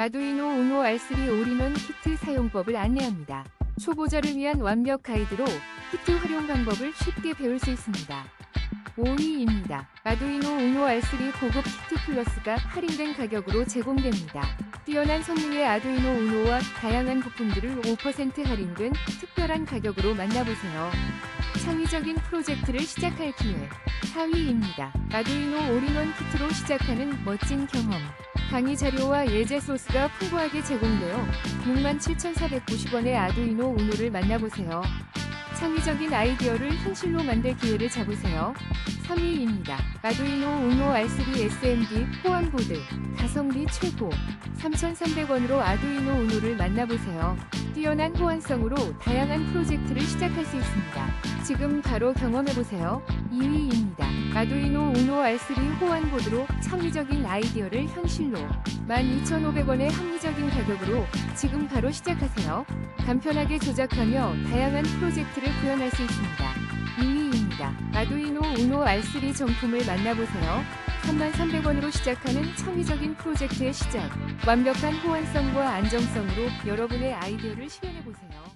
아두이노 우노 R3 올인원 키트 사용법을 안내합니다. 초보자를 위한 완벽 가이드로 키트 활용 방법을 쉽게 배울 수 있습니다. 5위입니다. 아두이노 우노 R3 고급 키트 플러스가 할인된 가격으로 제공됩니다. 뛰어난 성능의 아두이노 우노와 다양한 부품들을 5% 할인된 특별한 가격으로 만나보세요. 창의적인 프로젝트를 시작할 기회. 4위입니다. 아두이노 올인원 키트로 시작하는 멋진 경험. 강의 자료와 예제 소스가 풍부하게 제공되어 67,490원의 아두이노 우노를 만나보세요. 창의적인 아이디어를 현실로 만들 기회를 잡으세요. 3위입니다. 아두이노 우노 R3 SMD 호환보드 가성비 최고 3,300원으로 아두이노 우노를 만나보세요. 뛰어난 호환성으로 다양한 프로젝트를 시작할 수 있습니다. 지금 바로 경험해보세요. 2위입니다. 아두이노 우노 R3 호환보드로 창의적인 아이디어를 현실로 12,500원의 합리적인 가격으로 지금 바로 시작하세요. 간편하게 조작하며 다양한 프로젝트를 구현할 수 있습니다. 2위입니다. 아두이노 우노 R3 정품을 만나보세요. 3300원으로 시작하는 창의적인 프로젝트의 시작. 완벽한 호환성과 안정성으로 여러분의 아이디어를 실현해보세요.